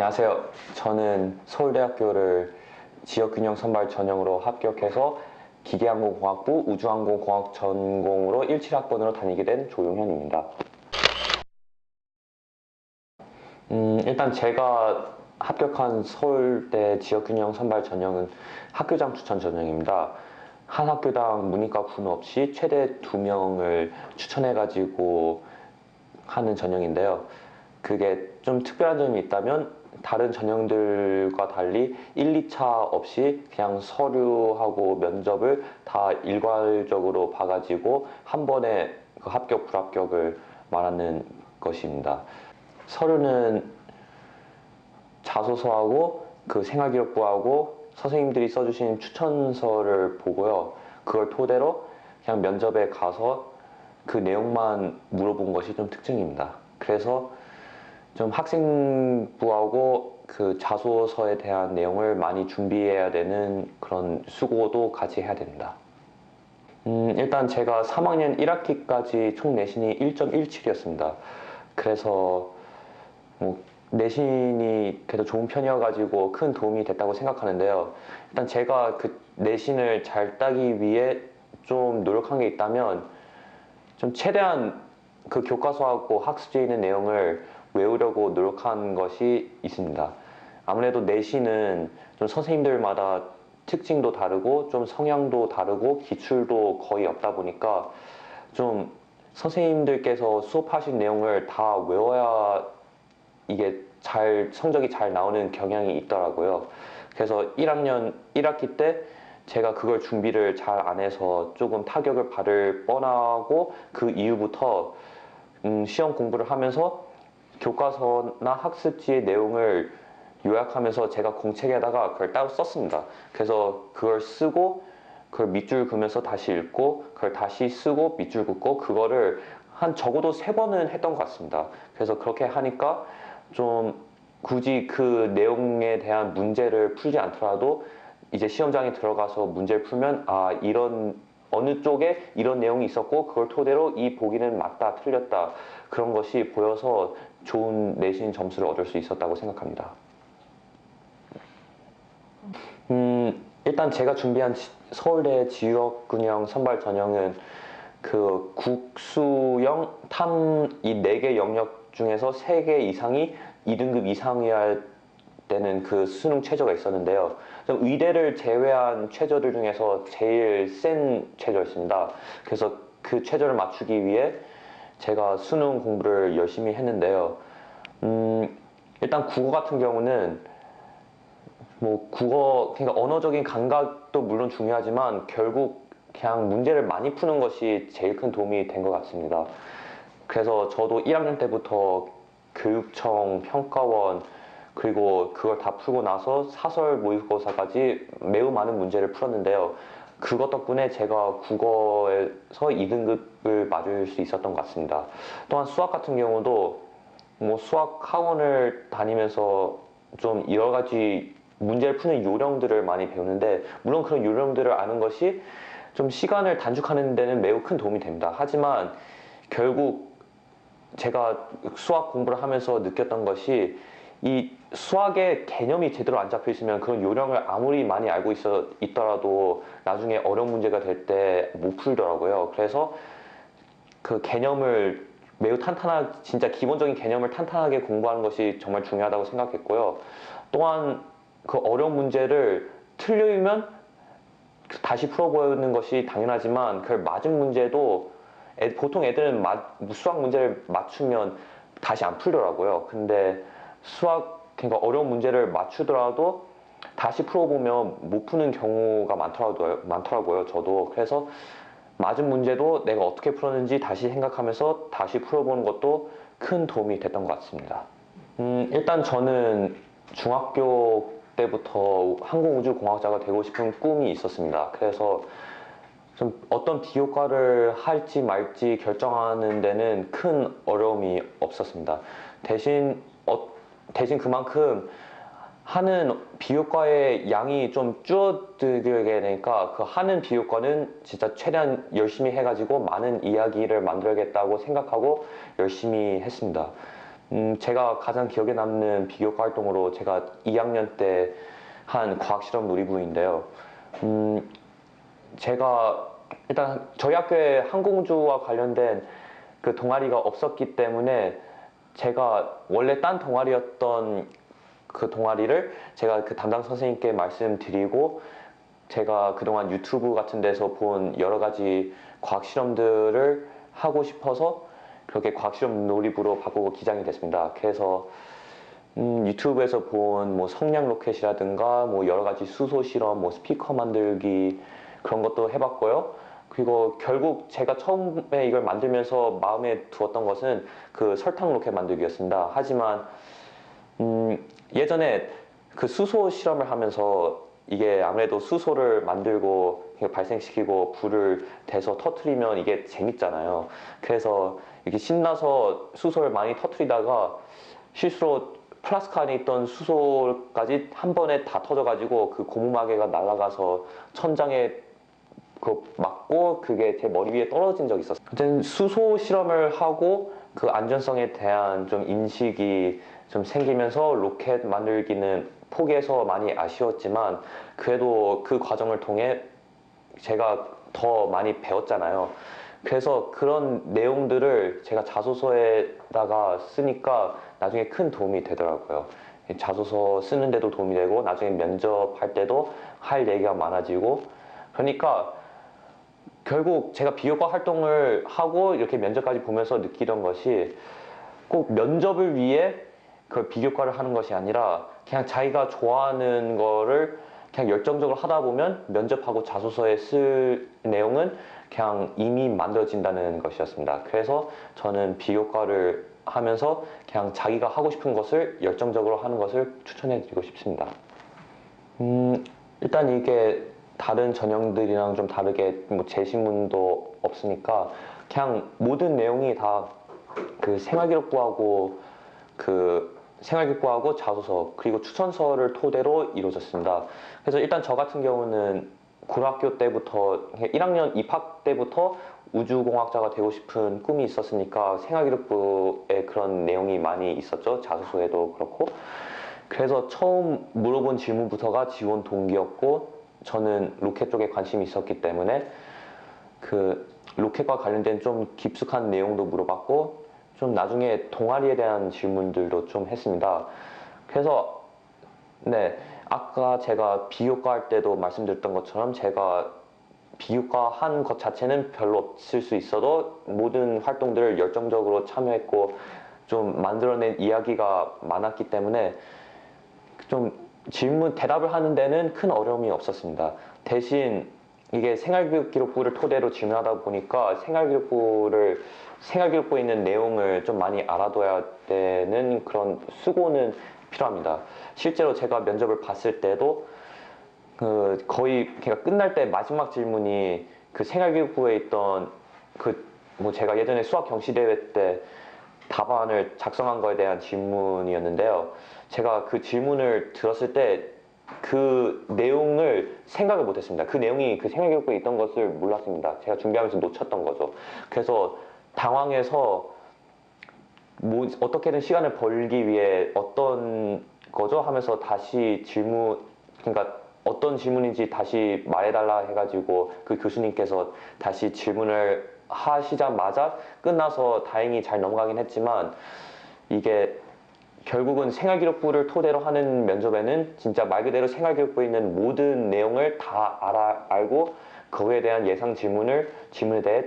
안녕하세요. 저는 서울대학교를 지역균형 선발 전형으로 합격해서 기계항공공학부 우주항공공학 전공으로 17학번으로 다니게 된 조용현입니다. 음, 일단 제가 합격한 서울대 지역균형 선발 전형은 학교장 추천 전형입니다. 한 학교당 문이과 군우 없이 최대 두 명을 추천해가지고 하는 전형인데요. 그게 좀 특별한 점이 있다면 다른 전형들과 달리 1, 2차 없이 그냥 서류하고 면접을 다 일괄적으로 봐가지고 한 번에 그 합격, 불합격을 말하는 것입니다. 서류는 자소서하고 그 생활기록부하고 선생님들이 써주신 추천서를 보고요. 그걸 토대로 그냥 면접에 가서 그 내용만 물어본 것이 좀 특징입니다. 그래서 좀 학생부하고 그 자소서에 대한 내용을 많이 준비해야 되는 그런 수고도 같이 해야 됩니다. 음, 일단 제가 3학년 1학기까지 총 내신이 1.17이었습니다. 그래서 뭐 내신이 그래도 좋은 편이어가지고 큰 도움이 됐다고 생각하는데요. 일단 제가 그 내신을 잘 따기 위해 좀 노력한 게 있다면 좀 최대한 그 교과서하고 학습지에 있는 내용을 외우려고 노력한 것이 있습니다. 아무래도 내신은 좀 선생님들마다 특징도 다르고 좀 성향도 다르고 기출도 거의 없다 보니까 좀 선생님들께서 수업하신 내용을 다 외워야 이게 잘 성적이 잘 나오는 경향이 있더라고요. 그래서 1학년 1학기 때 제가 그걸 준비를 잘 안 해서 조금 타격을 받을 뻔하고 그 이후부터 음, 시험 공부를 하면서 교과서나 학습지의 내용을 요약하면서 제가 공책에다가 그걸 따로 썼습니다. 그래서 그걸 쓰고 그걸 밑줄 그면서 다시 읽고 그걸 다시 쓰고 밑줄 긋고 그거를 한 적어도 세 번은 했던 것 같습니다. 그래서 그렇게 하니까 좀 굳이 그 내용에 대한 문제를 풀지 않더라도 이제 시험장에 들어가서 문제를 풀면 아 이런 어느 쪽에 이런 내용이 있었고 그걸 토대로 이 보기는 맞다 틀렸다 그런 것이 보여서 좋은 내신 점수를 얻을 수 있었다고 생각합니다. 음, 일단 제가 준비한 지- 서울대 지역균형 선발 전형은 그 국수형 탐 이 네 개 영역 중에서 세 개 이상이 2등급 이상이어야 되는 그 수능 최저가 있었는데요. 좀 의대를 제외한 최저들 중에서 제일 센 최저였습니다. 그래서 그 최저를 맞추기 위해 제가 수능 공부를 열심히 했는데요. 음, 일단 국어 같은 경우는 뭐 국어 그러니까 언어적인 감각도 물론 중요하지만 결국 그냥 문제를 많이 푸는 것이 제일 큰 도움이 된 것 같습니다. 그래서 저도 1학년 때부터 교육청 평가원 그리고 그걸 다 풀고 나서 사설 모의고사까지 매우 많은 문제를 풀었는데요. 그것 덕분에 제가 국어에서 2등급을 맞을 수 있었던 것 같습니다. 또한 수학 같은 경우도 뭐 수학 학원을 다니면서 좀 여러 가지 문제를 푸는 요령들을 많이 배우는데 물론 그런 요령들을 아는 것이 좀 시간을 단축하는 데는 매우 큰 도움이 됩니다. 하지만 결국 제가 수학 공부를 하면서 느꼈던 것이 이 수학의 개념이 제대로 안 잡혀 있으면 그런 요령을 아무리 많이 알고 있어 있더라도 나중에 어려운 문제가 될 때 못 풀더라고요. 그래서 그 개념을 매우 탄탄하게 진짜 기본적인 개념을 탄탄하게 공부하는 것이 정말 중요하다고 생각했고요. 또한 그 어려운 문제를 틀리면 다시 풀어보는 것이 당연하지만 그걸 맞은 문제도 애- 보통 애들은 마- 수학 문제를 맞추면 다시 안 풀더라고요. 근데 수학 그러니까 어려운 문제를 맞추더라도 다시 풀어보면 못 푸는 경우가 많더라고요. 많더라고요. 저도 그래서 맞은 문제도 내가 어떻게 풀었는지 다시 생각하면서 다시 풀어보는 것도 큰 도움이 됐던 것 같습니다. 음, 일단 저는 중학교 때부터 항공우주공학자가 되고 싶은 꿈이 있었습니다. 그래서 좀 어떤 비교과를 할지 말지 결정하는 데는 큰 어려움이 없었습니다. 대신 어, 대신 그만큼 하는 비교과의 양이 좀 줄어들게 되니까 그 하는 비교과는 진짜 최대한 열심히 해가지고 많은 이야기를 만들겠다고 생각하고 열심히 했습니다. 음, 제가 가장 기억에 남는 비교과 활동으로 제가 2학년 때 한 과학 실험 놀이부인데요. 음, 제가 일단 저희 학교에 항공우주와 관련된 그 동아리가 없었기 때문에 제가 원래 딴 동아리였던 그 동아리를 제가 그 담당 선생님께 말씀드리고 제가 그동안 유튜브 같은 데서 본 여러 가지 과학 실험들을 하고 싶어서 그렇게 과학 실험 놀이부로 바꾸고 기장이 됐습니다. 그래서 음, 유튜브에서 본 뭐 성냥 로켓이라든가 뭐 여러 가지 수소 실험, 뭐 스피커 만들기 그런 것도 해봤고요. 그리고 결국 제가 처음에 이걸 만들면서 마음에 두었던 것은 그 설탕 로켓 만들기였습니다. 하지만 음, 예전에 그 수소 실험을 하면서 이게 아무래도 수소를 만들고 발생시키고 불을 대서 터트리면 이게 재밌잖아요. 그래서 이렇게 신나서 수소를 많이 터트리다가 실수로 플라스크 안에 있던 수소까지 한 번에 다 터져가지고 그 고무마개가 날아가서 천장에 그 맞고 그게 제 머리 위에 떨어진 적이 있었어요. 아무튼 수소 실험을 하고 그 안전성에 대한 좀 인식이 좀 생기면서 로켓 만들기는 포기해서 많이 아쉬웠지만 그래도 그 과정을 통해 제가 더 많이 배웠잖아요. 그래서 그런 내용들을 제가 자소서에다가 쓰니까 나중에 큰 도움이 되더라고요. 자소서 쓰는데도 도움이 되고 나중에 면접할 때도 할 얘기가 많아지고 그러니까 결국 제가 비교과 활동을 하고 이렇게 면접까지 보면서 느끼던 것이 꼭 면접을 위해 그 비교과를 하는 것이 아니라 그냥 자기가 좋아하는 거를 그냥 열정적으로 하다 보면 면접하고 자소서에 쓸 내용은 그냥 이미 만들어진다는 것이었습니다. 그래서 저는 비교과를 하면서 그냥 자기가 하고 싶은 것을 열정적으로 하는 것을 추천해 드리고 싶습니다. 음, 일단 이게 다른 전형들이랑 좀 다르게 뭐 제시문도 없으니까 그냥 모든 내용이 다 그 생활기록부하고 그 생활기록부하고 자소서 그리고 추천서를 토대로 이루어졌습니다. 그래서 일단 저 같은 경우는 고등학교 때부터 1학년 입학 때부터 우주공학자가 되고 싶은 꿈이 있었으니까 생활기록부에 그런 내용이 많이 있었죠. 자소서에도 그렇고. 그래서 처음 물어본 질문부터가 지원 동기였고 저는 로켓 쪽에 관심이 있었기 때문에 그 로켓과 관련된 좀 깊숙한 내용도 물어봤고 좀 나중에 동아리에 대한 질문들도 좀 했습니다. 그래서 네 아까 제가 비교과 할 때도 말씀드렸던 것처럼 제가 비교과 한 것 자체는 별로 없을 수 있어도 모든 활동들을 열정적으로 참여했고 좀 만들어낸 이야기가 많았기 때문에 좀 질문 대답을 하는 데는 큰 어려움이 없었습니다. 대신 이게 생활교육 기록부를 토대로 질문하다 보니까 생활기록부를 생활기록부에 있는 내용을 좀 많이 알아둬야 되는 그런 수고는 필요합니다. 실제로 제가 면접을 봤을 때도 그 거의 걔가 끝날 때 마지막 질문이 그 생활기록부에 있던 그 뭐 제가 예전에 수학 경시 대회 때 답안을 작성한 거에 대한 질문이었는데요. 제가 그 질문을 들었을 때 그 내용을 생각을 못했습니다. 그 내용이 그 생활기록부에 있던 것을 몰랐습니다. 제가 준비하면서 놓쳤던 거죠. 그래서 당황해서 뭐 어떻게든 시간을 벌기 위해 어떤 거죠 하면서 다시 질문 그러니까 어떤 질문인지 다시 말해달라 해가지고 그 교수님께서 다시 질문을 하시자마자 끝나서 다행히 잘 넘어가긴 했지만 이게 결국은 생활기록부를 토대로 하는 면접에는 진짜 말 그대로 생활기록부에 있는 모든 내용을 다 알아, 알고 그거에 대한 예상 질문을 질문에 대해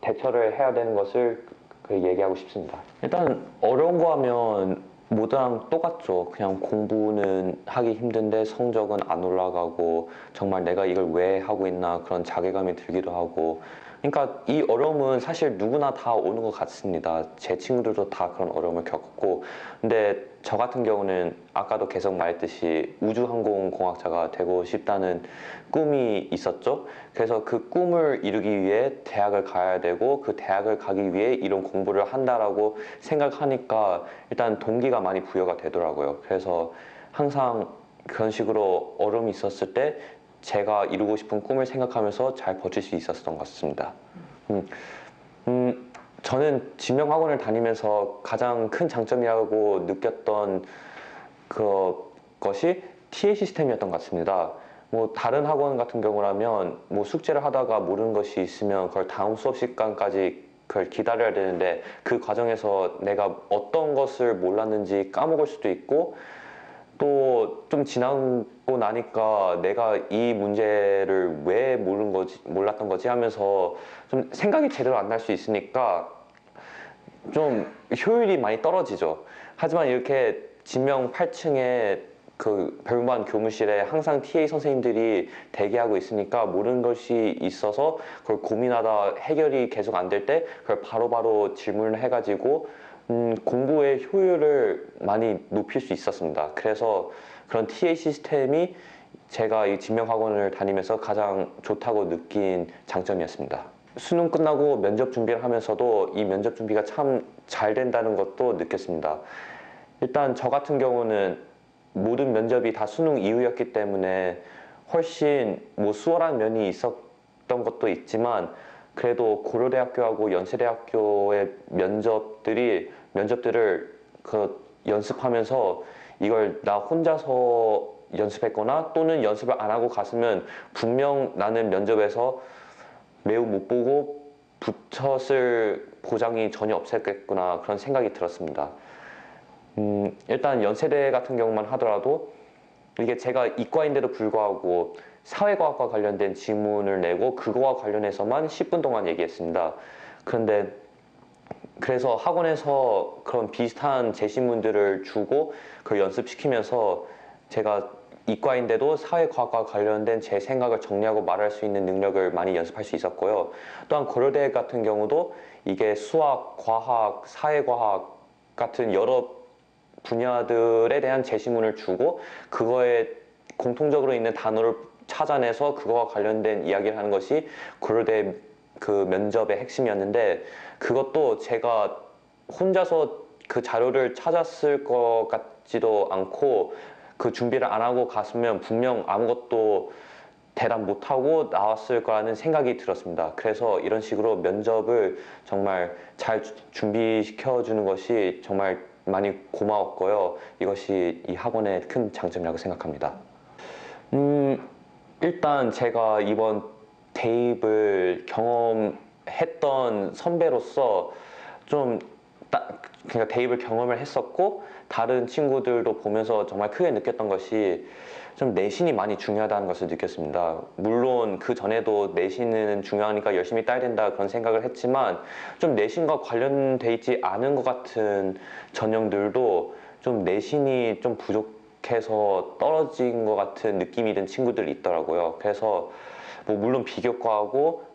대처를 해야 되는 것을 그 얘기하고 싶습니다. 일단 어려운 거 하면 모두랑 똑같죠. 그냥 공부는 하기 힘든데 성적은 안 올라가고 정말 내가 이걸 왜 하고 있나 그런 자괴감이 들기도 하고 그러니까 이 어려움은 사실 누구나 다 오는 것 같습니다. 제 친구들도 다 그런 어려움을 겪었고 근데 저 같은 경우는 아까도 계속 말했듯이 우주항공공학자가 되고 싶다는 꿈이 있었죠. 그래서 그 꿈을 이루기 위해 대학을 가야 되고 그 대학을 가기 위해 이런 공부를 한다라고 생각하니까 일단 동기가 많이 부여가 되더라고요. 그래서 항상 그런 식으로 어려움이 있었을 때 제가 이루고 싶은 꿈을 생각하면서 잘 버틸 수 있었던 것 같습니다. 음, 음, 저는 진명학원을 다니면서 가장 큰 장점이라고 느꼈던 그 것이 TA 시스템이었던 것 같습니다. 뭐 다른 학원 같은 경우라면 뭐 숙제를 하다가 모르는 것이 있으면 그걸 다음 수업 시간까지 그걸 기다려야 되는데 그 과정에서 내가 어떤 것을 몰랐는지 까먹을 수도 있고 또 좀 지나고 나니까 내가 이 문제를 왜 모르는 거지 몰랐던 거지 하면서 좀 생각이 제대로 안 날 수 있으니까 좀 효율이 많이 떨어지죠. 하지만 이렇게 진명 8층에 그 별반 교무실에 항상 TA 선생님들이 대기하고 있으니까 모르는 것이 있어서 그걸 고민하다 해결이 계속 안 될 때 그걸 바로바로 질문을 해가지고 음, 공부의 효율을 많이 높일 수 있었습니다. 그래서 그런 TA 시스템이 제가 이 진명학원을 다니면서 가장 좋다고 느낀 장점이었습니다. 수능 끝나고 면접 준비를 하면서도 이 면접 준비가 참 잘 된다는 것도 느꼈습니다. 일단 저 같은 경우는 모든 면접이 다 수능 이후였기 때문에 훨씬 뭐 수월한 면이 있었던 것도 있지만 그래도 고려대학교하고 연세대학교의 면접들이 면접들을 그 연습하면서 이걸 나 혼자서 연습했거나 또는 연습을 안 하고 갔으면 분명 나는 면접에서 매우 못 보고 붙였을 보장이 전혀 없었겠구나 그런 생각이 들었습니다. 음, 일단 연세대 같은 경우만 하더라도 이게 제가 이과인데도 불구하고 사회과학과 관련된 지문을 내고 그거와 관련해서만 10분 동안 얘기했습니다. 그런데 그래서 학원에서 그런 비슷한 제시문들을 주고 그 연습시키면서 제가 이과인데도 사회과학과 관련된 제 생각을 정리하고 말할 수 있는 능력을 많이 연습할 수 있었고요. 또한 고려대 같은 경우도 이게 수학, 과학, 사회과학 같은 여러 분야들에 대한 제시문을 주고 그거에 공통적으로 있는 단어를 찾아내서 그거와 관련된 이야기를 하는 것이 고려대 그 면접의 핵심이었는데 그것도 제가 혼자서 그 자료를 찾았을 것 같지도 않고 그 준비를 안 하고 갔으면 분명 아무것도 대답 못하고 나왔을 거라는 생각이 들었습니다. 그래서 이런 식으로 면접을 정말 잘 주- 준비시켜 주는 것이 정말 많이 고마웠고요. 이것이 이 학원의 큰 장점이라고 생각합니다. 음, 일단 제가 이번 대입을 경험했던 선배로서 좀딱 그러니까 대입을 경험을 했었고 다른 친구들도 보면서 정말 크게 느꼈던 것이 좀 내신이 많이 중요하다는 것을 느꼈습니다. 물론 그 전에도 내신은 중요하니까 열심히 따야 된다 그런 생각을 했지만 좀 내신과 관련돼 있지 않은 것 같은 전형들도 좀 내신이 좀 부족해서 떨어진 것 같은 느낌이 든 친구들이 있더라고요. 그래서 뭐 물론 비교과하고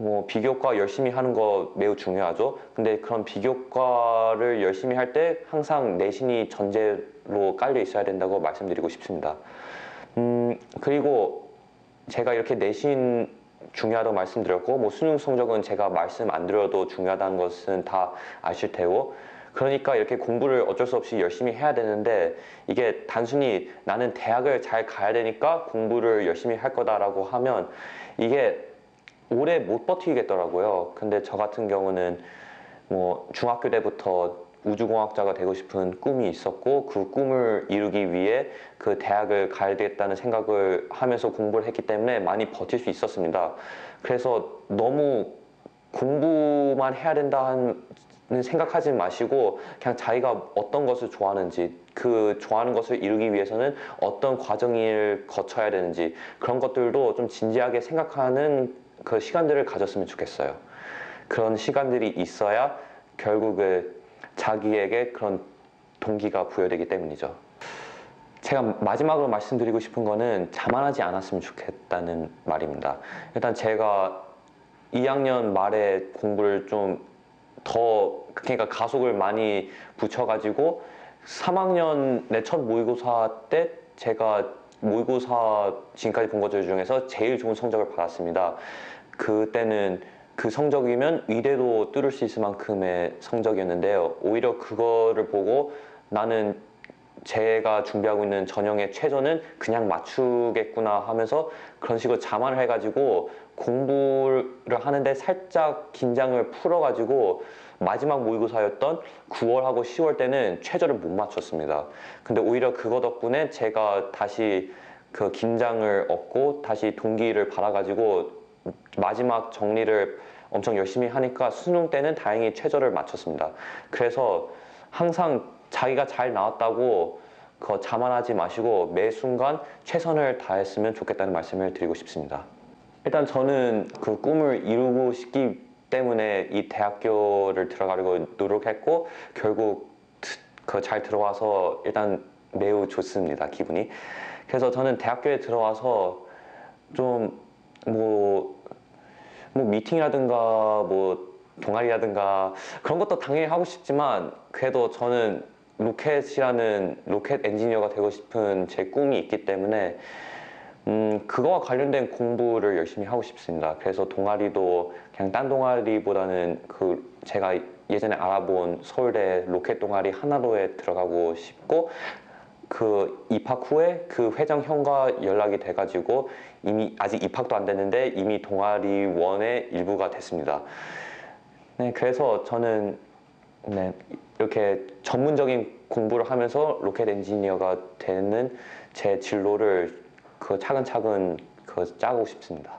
뭐 비교과 열심히 하는 거 매우 중요하죠. 근데 그런 비교과를 열심히 할 때 항상 내신이 전제로 깔려 있어야 된다고 말씀드리고 싶습니다. 음, 그리고 제가 이렇게 내신 중요하다고 말씀드렸고 뭐 수능 성적은 제가 말씀 안 드려도 중요하다는 것은 다 아실 테고 그러니까 이렇게 공부를 어쩔 수 없이 열심히 해야 되는데 이게 단순히 나는 대학을 잘 가야 되니까 공부를 열심히 할 거다라고 하면 이게 오래 못 버티겠더라고요. 근데 저 같은 경우는 뭐 중학교 때부터 우주공학자가 되고 싶은 꿈이 있었고 그 꿈을 이루기 위해 그 대학을 가야 되겠다는 생각을 하면서 공부를 했기 때문에 많이 버틸 수 있었습니다. 그래서 너무 공부만 해야 된다는 생각하지 마시고 그냥 자기가 어떤 것을 좋아하는지 그 좋아하는 것을 이루기 위해서는 어떤 과정을 거쳐야 되는지 그런 것들도 좀 진지하게 생각하는 그 시간들을 가졌으면 좋겠어요. 그런 시간들이 있어야 결국에 자기에게 그런 동기가 부여되기 때문이죠. 제가 마지막으로 말씀드리고 싶은 거는 자만하지 않았으면 좋겠다는 말입니다. 일단 제가 2학년 말에 공부를 좀 더 그러니까 가속을 많이 붙여가지고 3학년 내 첫 모의고사 때 제가 모의고사 지금까지 본 것들 중에서 제일 좋은 성적을 받았습니다. 그때는 그 성적이면 의대도 뚫을 수 있을 만큼의 성적이었는데요. 오히려 그거를 보고 나는 제가 준비하고 있는 전형의 최저는 그냥 맞추겠구나 하면서 그런 식으로 자만을 해가지고 공부를 하는데 살짝 긴장을 풀어가지고 마지막 모의고사였던 9월하고 10월 때는 최저를 못 맞췄습니다. 근데 오히려 그거 덕분에 제가 다시 그 긴장을 얻고 다시 동기를 받아가지고 마지막 정리를 엄청 열심히 하니까 수능 때는 다행히 최저를 맞췄습니다. 그래서 항상 자기가 잘 나왔다고 그 자만하지 마시고 매 순간 최선을 다했으면 좋겠다는 말씀을 드리고 싶습니다. 일단 저는 그 꿈을 이루고 싶기 때문에 이 대학교를 들어가려고 노력했고 결국 그 잘 들어와서 일단 매우 좋습니다 기분이. 그래서 저는 대학교에 들어와서 좀 뭐뭐 미팅이라든가 뭐 동아리라든가 그런 것도 당연히 하고 싶지만 그래도 저는 로켓이라는 로켓 엔지니어가 되고 싶은 제 꿈이 있기 때문에 음 그거와 관련된 공부를 열심히 하고 싶습니다. 그래서 동아리도 그냥 딴 동아리보다는 그 제가 예전에 알아본 서울대 로켓 동아리 하나로에 들어가고 싶고 그 입학 후에 그 회장 형과 연락이 돼가지고 이미 아직 입학도 안 됐는데 이미 동아리원의 일부가 됐습니다. 네, 그래서 저는 네, 이렇게 전문적인 공부를 하면서 로켓 엔지니어가 되는 제 진로를 그 차근차근 그 짜고 싶습니다.